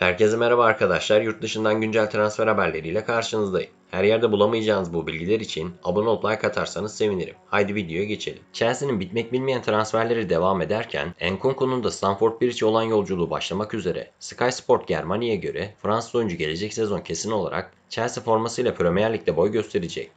Herkese merhaba arkadaşlar. Yurt dışından güncel transfer haberleriyle karşınızdayım. Her yerde bulamayacağınız bu bilgiler için abone olup like atarsanız sevinirim. Haydi videoya geçelim. Chelsea'nin bitmek bilmeyen transferleri devam ederken Nkunku'nun da Stamford Bridge olan yolculuğu başlamak üzere. Sky Sport Germany'ye göre Fransız oyuncu gelecek sezon kesin olarak Chelsea formasıyla Premier Lig'de boy gösterecek.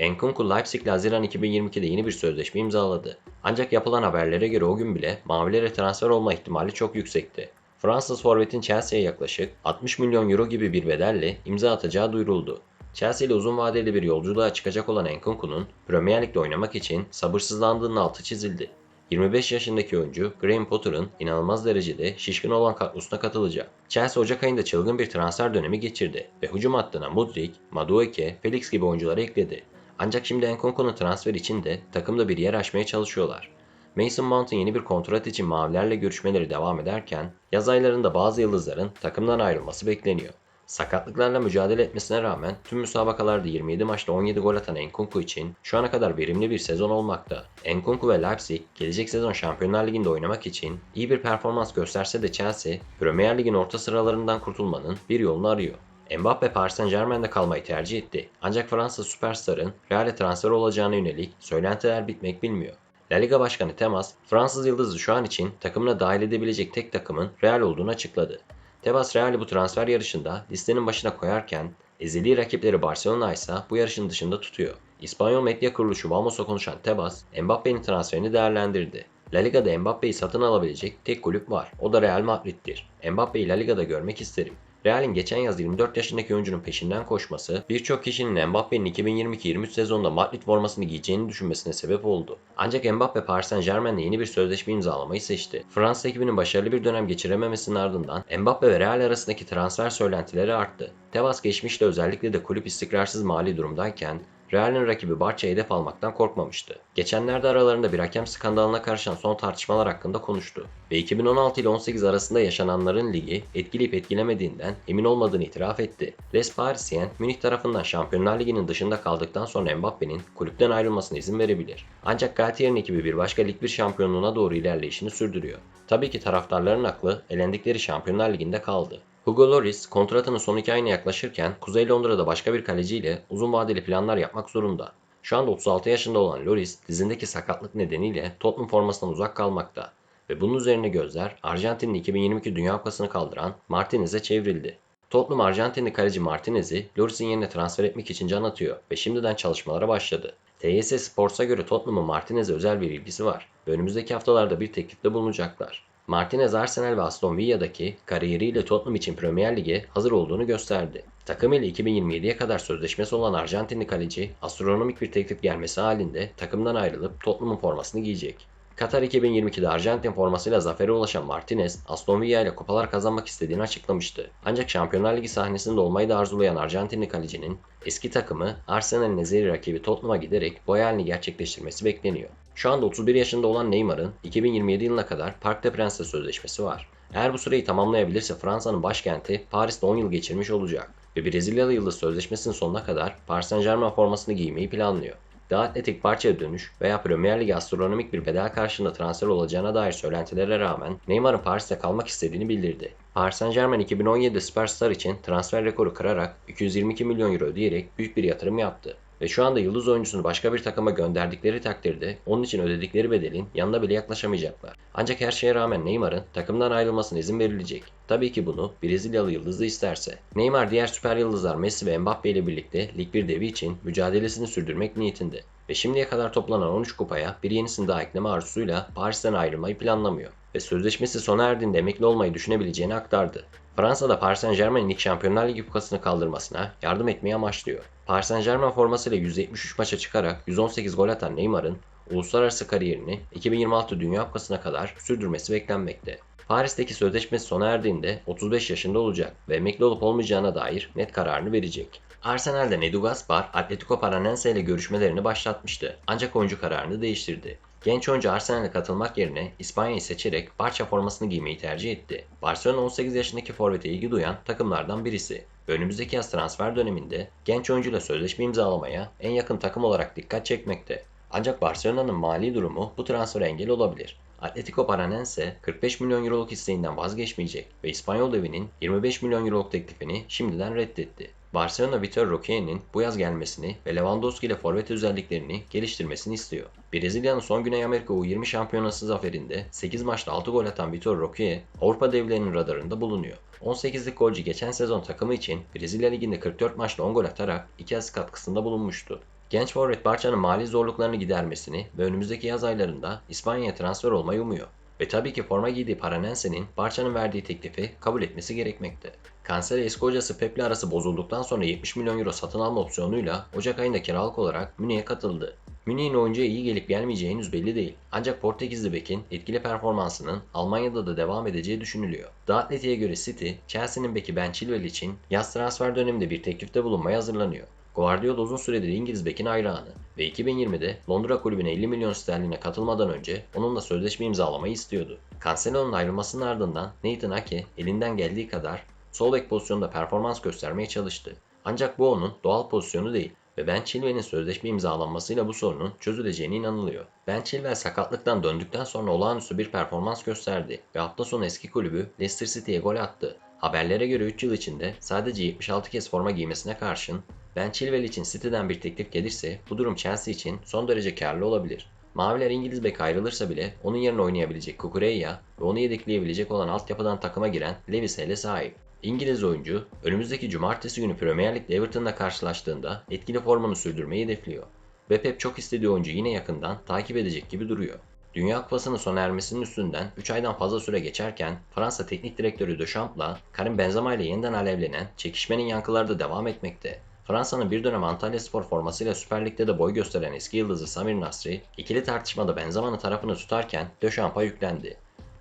Nkunku Leipzig'le Haziran 2022'de yeni bir sözleşme imzaladı. Ancak yapılan haberlere göre o gün bile mavilere transfer olma ihtimali çok yüksekti. Fransız forvetin Chelsea'ye yaklaşık 60 milyon euro gibi bir bedelle imza atacağı duyuruldu. Chelsea ile uzun vadeli bir yolculuğa çıkacak olan Nkunku'nun Premier Lig'de oynamak için sabırsızlandığının altı çizildi. 25 yaşındaki oyuncu Graham Potter'ın inanılmaz derecede şişkin olan kadrosuna katılacak. Chelsea Ocak ayında çılgın bir transfer dönemi geçirdi ve hücum hattına Mudrik, Madueke, Felix gibi oyuncuları ekledi. Ancak şimdi Nkunku'nun transfer için de takımda bir yer açmaya çalışıyorlar. Mason Mount'un yeni bir kontrat için mavilerle görüşmeleri devam ederken yaz aylarında bazı yıldızların takımdan ayrılması bekleniyor. Sakatlıklarla mücadele etmesine rağmen tüm müsabakalarda 27 maçta 17 gol atan Nkunku için şu ana kadar verimli bir sezon olmakta. Nkunku ve Leipzig gelecek sezon Şampiyonlar Ligi'nde oynamak için iyi bir performans gösterse de Chelsea Premier Lig'in orta sıralarından kurtulmanın bir yolunu arıyor. Mbappe Paris Saint Germain'de kalmayı tercih etti. Ancak Fransa süperstarın Real'e transfer olacağına yönelik söylentiler bitmek bilmiyor. La Liga Başkanı Temas, Fransız yıldızı şu an için takımına dahil edebilecek tek takımın Real olduğunu açıkladı. Tebas Real'i bu transfer yarışında listenin başına koyarken ezeli rakipleri Barcelona ise bu yarışın dışında tutuyor. İspanyol medya kuruluşu Vamos'a konuşan Tebas, Mbappe'nin transferini değerlendirdi. La Liga'da Mbappe'yi satın alabilecek tek kulüp var. O da Real Madrid'dir. Mbappe'yi La Liga'da görmek isterim. Real'in geçen yaz 24 yaşındaki oyuncunun peşinden koşması birçok kişinin Mbappe'nin 2022-23 sezonunda Madrid formasını giyeceğini düşünmesine sebep oldu. Ancak Mbappe Paris Saint Germain'le yeni bir sözleşme imzalamayı seçti. Fransa ekibinin başarılı bir dönem geçirememesinin ardından Mbappe ve Real arasındaki transfer söylentileri arttı. Tebas geçmişte özellikle de kulüp istikrarsız mali durumdayken Real'in rakibi Barça hedef almaktan korkmamıştı. Geçenlerde aralarında bir hakem skandalına karışan son tartışmalar hakkında konuştu ve 2016 ile 18 arasında yaşananların ligi etkileyip etkilemediğinden emin olmadığını itiraf etti. Les Parisiens, Münih tarafından Şampiyonlar Ligi'nin dışında kaldıktan sonra Mbappe'nin kulüpten ayrılmasına izin verebilir. Ancak Galtier'in ekibi bir başka lig bir şampiyonluğuna doğru ilerleyişini sürdürüyor. Tabii ki taraftarların aklı elendikleri Şampiyonlar Ligi'nde kaldı. Hugo Lloris kontratının son iki ayına yaklaşırken Kuzey Londra'da başka bir kaleciyle uzun vadeli planlar yapmak zorunda. Şu anda 36 yaşında olan Lloris dizindeki sakatlık nedeniyle Tottenham formasından uzak kalmakta ve bunun üzerine gözler Arjantin'in 2022 Dünya Kupası'nı kaldıran Martinez'e çevrildi. Tottenham Arjantinli kaleci Martinez'i Lloris'in yerine transfer etmek için can atıyor ve şimdiden çalışmalara başladı. TS Sports'a göre Tottenham'ın Martinez'e özel bir ilgisi var ve önümüzdeki haftalarda bir teklifte bulunacaklar. Martinez Arsenal ve Aston Villa'daki kariyeriyle Tottenham için Premier Lig'e hazır olduğunu gösterdi. Takım ile 2027'ye kadar sözleşmesi olan Arjantinli kaleci astronomik bir teklif gelmesi halinde takımdan ayrılıp Tottenham'ın formasını giyecek. Katar 2022'de Arjantin formasıyla zafere ulaşan Martinez, Aston Villa ile kupalar kazanmak istediğini açıklamıştı. Ancak Şampiyonlar Ligi sahnesinde olmayı da arzulayan Arjantinli kalecinin eski takımı Arsenal'in nezeri rakibi Tottenham'a giderek bu hayalini gerçekleştirmesi bekleniyor. Şu anda 31 yaşında olan Neymar'ın 2027 yılına kadar Parc des Princes sözleşmesi var. Eğer bu süreyi tamamlayabilirse Fransa'nın başkenti Paris'te 10 yıl geçirmiş olacak ve Brezilyalı yıldız sözleşmesinin sonuna kadar Paris Saint Germain formasını giymeyi planlıyor. Daha atletik parçaya dönüş veya Premier Lig'e astronomik bir bedel karşılığında transfer olacağına dair söylentilere rağmen Neymar'ın Paris'te kalmak istediğini bildirdi. Paris Saint Germain 2017'de Superstar için transfer rekoru kırarak 222 milyon euro ödeyerek büyük bir yatırım yaptı. Ve şu anda yıldız oyuncusunu başka bir takıma gönderdikleri takdirde onun için ödedikleri bedelin yanına bile yaklaşamayacaklar. Ancak her şeye rağmen Neymar'ın takımdan ayrılmasına izin verilecek. Tabii ki bunu Brezilyalı yıldız da isterse. Neymar diğer süper yıldızlar Messi ve Mbappe ile birlikte Lig 1 devi için mücadelesini sürdürmek niyetinde. Ve şimdiye kadar toplanan 13 kupaya bir yenisini daha ekleme arzusuyla Paris'ten ayrılmayı planlamıyor. Ve sözleşmesi sona erdiğinde emekli olmayı düşünebileceğini aktardı. Fransa'da Paris Saint Germain'in ilk Şampiyonlar Ligi kupasını kaldırmasına yardım etmeyi amaçlıyor. Paris Saint Germain formasıyla 173 maça çıkarak 118 gol atan Neymar'ın uluslararası kariyerini 2026 Dünya Kupası'na kadar sürdürmesi beklenmekte. Paris'teki sözleşmesi sona erdiğinde 35 yaşında olacak ve emekli olup olmayacağına dair net kararını verecek. Arsenal'de Edu Gaspar, Atletico Paranense ile görüşmelerini başlatmıştı. Ancak oyuncu kararını değiştirdi. Genç oyuncu Arsenal'e katılmak yerine İspanya'yı seçerek Barça formasını giymeyi tercih etti. Barcelona 18 yaşındaki forvete ilgi duyan takımlardan birisi. Önümüzdeki yaz transfer döneminde genç oyuncuyla sözleşme imzalamaya en yakın takım olarak dikkat çekmekte. Ancak Barcelona'nın mali durumu bu transfere engel olabilir. Atletico Paranense 45 milyon euroluk isteğinden vazgeçmeyecek ve İspanyol devinin 25 milyon euroluk teklifini şimdiden reddetti. Barcelona Vitor Roque'nin bu yaz gelmesini ve Lewandowski ile forvet özelliklerini geliştirmesini istiyor. Brezilya'nın son Güney Amerika U20 şampiyonası zaferinde 8 maçta 6 gol atan Vitor Roque, Avrupa devlerinin radarında bulunuyor. 18'lik golcü geçen sezon takımı için Brezilya Ligi'nde 44 maçta 10 gol atarak 2 asist katkısında bulunmuştu. Genç forvet Barça'nın mali zorluklarını gidermesini ve önümüzdeki yaz aylarında İspanya'ya transfer olmayı umuyor. Ve tabii ki forma giydiği Paranense'nin Barça'nın verdiği teklifi kabul etmesi gerekmekte. Kansere eski hocası Pep'le arası bozulduktan sonra 70 milyon euro satın alma opsiyonuyla Ocak ayında kiralık olarak Münih'e katıldı. Münih'in oyuncuya iyi gelip gelmeyeceği henüz belli değil. Ancak Portekizli Bek'in etkili performansının Almanya'da da devam edeceği düşünülüyor. The Athletic'e göre City, Chelsea'nin beki Ben Chilwell için yaz transfer döneminde bir teklifte bulunmaya hazırlanıyor. Guardiola uzun süredir İngiliz bekin hayranı ve 2020'de Londra kulübüne 50 milyon sterline katılmadan önce onunla sözleşme imzalamayı istiyordu. Cancelo'nun ayrılmasının ardından Nathan Ake elinden geldiği kadar sol bek pozisyonunda performans göstermeye çalıştı. Ancak bu onun doğal pozisyonu değil ve Ben Chilwell'in sözleşme imzalanmasıyla bu sorunun çözüleceğine inanılıyor. Ben Chilwell sakatlıktan döndükten sonra olağanüstü bir performans gösterdi ve hafta sonu eski kulübü Leicester City'ye gol attı. Haberlere göre 3 yıl içinde sadece 76 kez forma giymesine karşın Ben Chilwell için City'den bir teklif gelirse bu durum Chelsea için son derece karlı olabilir. Maviler İngiliz bek ayrılırsa bile onun yerine oynayabilecek Kukureya ve onu yedekleyebilecek olan altyapıdan takıma giren Lewis Hall'e sahip. İngiliz oyuncu önümüzdeki cumartesi günü Premier Lig'de Everton'la karşılaştığında etkili formunu sürdürmeyi hedefliyor. Ve Pep çok istediği oyuncu yine yakından takip edecek gibi duruyor. Dünya Kupası'nın sona ermesinin üstünden 3 aydan fazla süre geçerken Fransa Teknik Direktörü Dechamps'la Karim Benzema ile yeniden alevlenen çekişmenin yankıları da devam etmekte. Fransa'nın bir dönem Antalya Spor formasıyla Süper Lig'de de boy gösteren eski yıldızı Samir Nasri, ikili tartışmada Benzema'nın tarafını tutarken Dechamps'a yüklendi.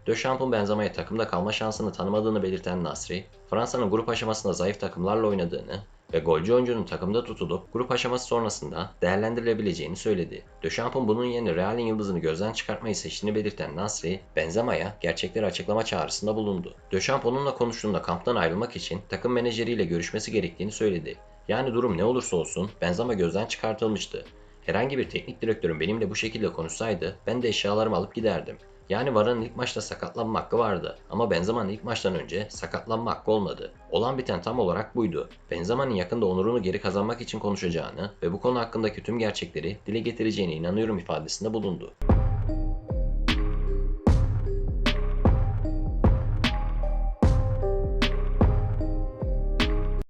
Dechamps'ın Benzema'ya takımda kalma şansını tanımadığını belirten Nasri, Fransa'nın grup aşamasında zayıf takımlarla oynadığını ve golcü oyuncunun takımda tutulup grup aşaması sonrasında değerlendirilebileceğini söyledi. Dechamps'ın bunun yerine Real'in yıldızını gözden çıkartmayı seçtiğini belirten Nasri, Benzema'ya gerçekleri açıklama çağrısında bulundu. Deschamps onunla konuştuğunda kamptan ayrılmak için takım menajeriyle görüşmesi gerektiğini söyledi. Yani durum ne olursa olsun Benzema gözden çıkartılmıştı. Herhangi bir teknik direktörün benimle bu şekilde konuşsaydı ben de eşyalarımı alıp giderdim. Yani Varane ilk maçta sakatlanma hakkı vardı ama Benzema'nın ilk maçtan önce sakatlanma hakkı olmadı. Olan biten tam olarak buydu. Benzema'nın yakında onurunu geri kazanmak için konuşacağını ve bu konu hakkındaki tüm gerçekleri dile getireceğine inanıyorum ifadesinde bulundu.